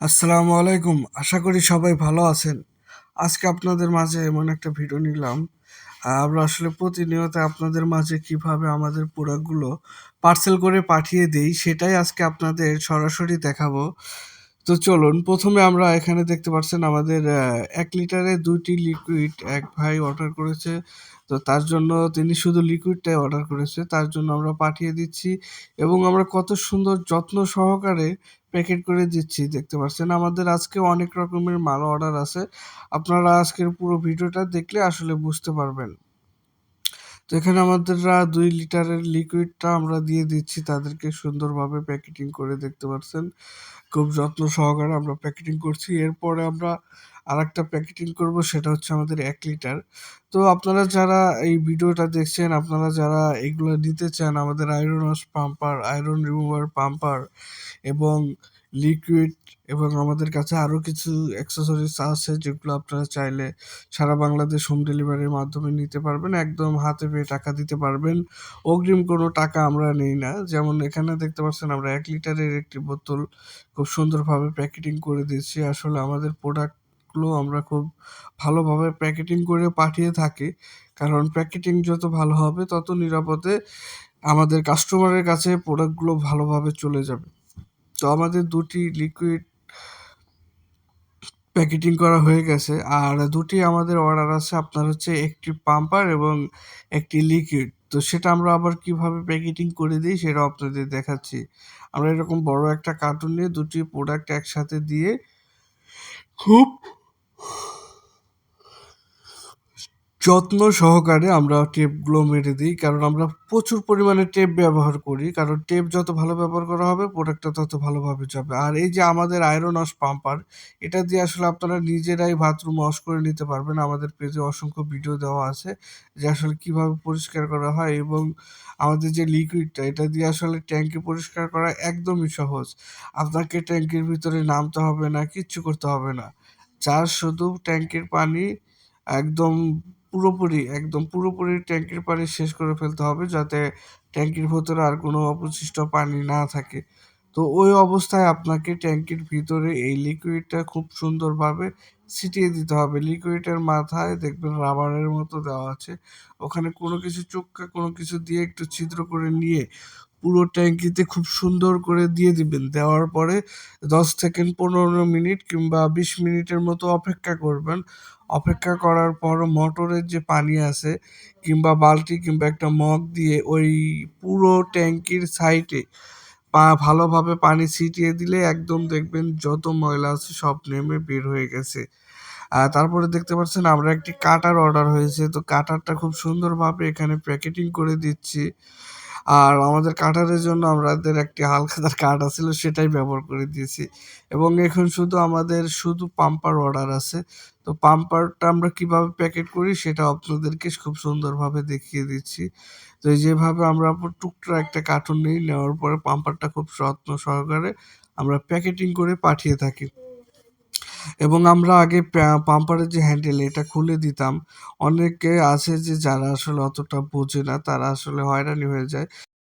আসসালামু আলাইকুম। আশা করি সবাই ভালো আছেন। আজকে আপনাদের মাঝে এমন একটা ভিডিও নিলাম। আমরা আসলে প্রতিনিয়ত আপনাদের মাঝে কীভাবে আমাদের প্রোডাক্টগুলো পার্সেল করে পাঠিয়ে দিই, সেটাই আজকে আপনাদের সরাসরি দেখাবো। তো চলুন, প্রথমে আমরা এখানে দেখতে পাচ্ছেন আমাদের এক লিটারে দুইটি লিকুইড এক ভাই অর্ডার করেছে। তো তার জন্য তিনি শুধু লিকুইডটাই অর্ডার করেছে, তার জন্য আমরা পাঠিয়ে দিচ্ছি এবং আমরা কত সুন্দর যত্ন সহকারে প্যাকেট করে দিচ্ছি। দেখতে পাচ্ছেন আমাদের আজকে অনেক রকমের মাল অর্ডার আছে। আপনারা আজকের পুরো ভিডিওটা দেখলে আসলে বুঝতে পারবেন। তো এখানে আমাদের দুই লিটারের লিকুইডটা আমরা দিয়ে দিচ্ছি। তাদেরকে সুন্দরভাবে প্যাকেটিং করে দেখতে পাচ্ছেন খুব যত্ন সহকারে আমরা প্যাকেটিং করছি। এরপরে আমরা আর একটা প্যাকেটিং করব, সেটা হচ্ছে আমাদের এক লিটার। তো আপনারা যারা এই ভিডিওটা দেখছেন, আপনারা যারা এগুলো নিতে চান, আমাদের iron wash pumper iron remover pumper এবং লিকুইড এবং আমাদের কাছে আরও কিছু অ্যাক্সেসরিজ আছে যেগুলো আপনারা চাইলে সারা বাংলাদেশ হোম ডেলিভারির মাধ্যমে নিতে পারবেন। একদম হাতে পেয়ে টাকা দিতে পারবেন। অগ্রিম কোনো টাকা আমরা নেই না। যেমন এখানে দেখতে পাচ্ছেন আমরা এক লিটারের একটি বোতল খুব সুন্দরভাবে প্যাকেটিং করে দিয়েছি। আসলে আমাদের প্রোডাক্টগুলো আমরা খুব ভালোভাবে প্যাকেটিং করে পাঠিয়ে থাকি। কারণ প্যাকেটিং যত ভালো হবে, তত নিরাপদে আমাদের কাস্টমারের কাছে প্রোডাক্টগুলো ভালোভাবে চলে যাবে। তো আমাদের দুটি লিকুইড প্যাকেটিং করা হয়ে গেছে। আর দুটি আমাদের অর্ডার আছে, আপনার হচ্ছে একটি পাম্পার এবং একটি লিকুইড তো সেটা আমরা আবার কীভাবে প্যাকেটিং করে দিই সেটা আপনাদের দেখাচ্ছি। আমরা এরকম বড় একটা কার্টুন নিয়ে দুটি প্রোডাক্ট একসাথে দিয়ে খুব যত্ন সহকারে আমরা টেপগুলো মেরে দিই, কারণ আমরা প্রচুর পরিমাণে টেপ ব্যবহার করি, কারণ টেপ যত ভালো ব্যবহার করা হবে প্রোডাক্টটা তত ভালোভাবে যাবে। আর এই যে আমাদের আয়রন ওয়াশ পাম্পার এটা দিয়ে আসলে আপনারা নিজেরাই বাথরুম ওয়াশ করে নিতে পারবেন। আমাদের পেজে অসংখ্য ভিডিও দেওয়া আছে যে আসলে কীভাবে পরিষ্কার করা হয় এবং আমাদের যে লিকুইডটা এটা দিয়ে আসলে ট্যাঙ্কি পরিষ্কার করা একদমই সহজ। আপনাকে ট্যাঙ্কির ভিতরে নামতে হবে না, কিচ্ছু করতে হবে না। যার শুধু ট্যাঙ্কির পানি একদম পুরোপুরি, একদম পুরোপুরি ট্যাঙ্কির পানি শেষ করে ফেলতে হবে যাতে ট্যাঙ্কির ভেতরে আর কোনো অবশিষ্ট পানি না থাকে। তো ওই অবস্থায় আপনাকে ট্যাঙ্কির ভিতরে এই লিকুইডটা খুব সুন্দরভাবে ছিটিয়ে দিতে হবে। লিকুইডের মাথায় দেখবেন রাবারের মতো দেওয়া আছে। ওখানে কোনো কিছু চোখকা কোনো কিছু দিয়ে একটু ছিদ্র করে নিয়ে পুরো ট্যাঙ্কিতে খুব সুন্দর করে দিয়ে দিবেন। দেওয়ার পরে দশ সেকেন্ড পনেরো মিনিট কিংবা বিশ মিনিটের মতো অপেক্ষা করবেন। অপেক্ষা করার পর মোটরের যে পানি আছে কিংবা বালতি কিংবা একটা মগ দিয়ে ওই পুরো ট্যাঙ্কির সাইডে পা ভালোভাবে পানি ছিটিয়ে দিলে একদম দেখবেন যত ময়লা আছে সব নেমে বের হয়ে গেছে। আর তারপরে দেখতে পাচ্ছেন আমরা একটি কাটার অর্ডার হয়েছে। তো কাটারটা খুব সুন্দরভাবে এখানে প্যাকেটিং করে দিচ্ছি। আর আমাদের কাটারের জন্য আমাদের একটি হালখাতার কাঠ আছিল, সেটাই ব্যবহার করে দিয়েছি। এবং এখন শুধু আমাদের শুধু পাম্পার অর্ডার আছে। তো পাম্পারটা আমরা কীভাবে প্যাকেট করি, সেটা আপনাদেরকে খুব সুন্দরভাবে দেখিয়ে দিচ্ছি। তো যেভাবে আমরা টুকটা একটা কার্টুন নিই, নেওয়ার পরে পাম্পারটা খুব যত্ন সহকারে আমরা প্যাকেটিং করে পাঠিয়ে থাকি। এবং আমরা আগে পাম্পারের যে হ্যান্ডেল এটা খুলে দিতাম। অনেকে আছে যে যারা আসলে অতটা বোঝে না, তারা আসলে হয়রানি হয়ে যায়।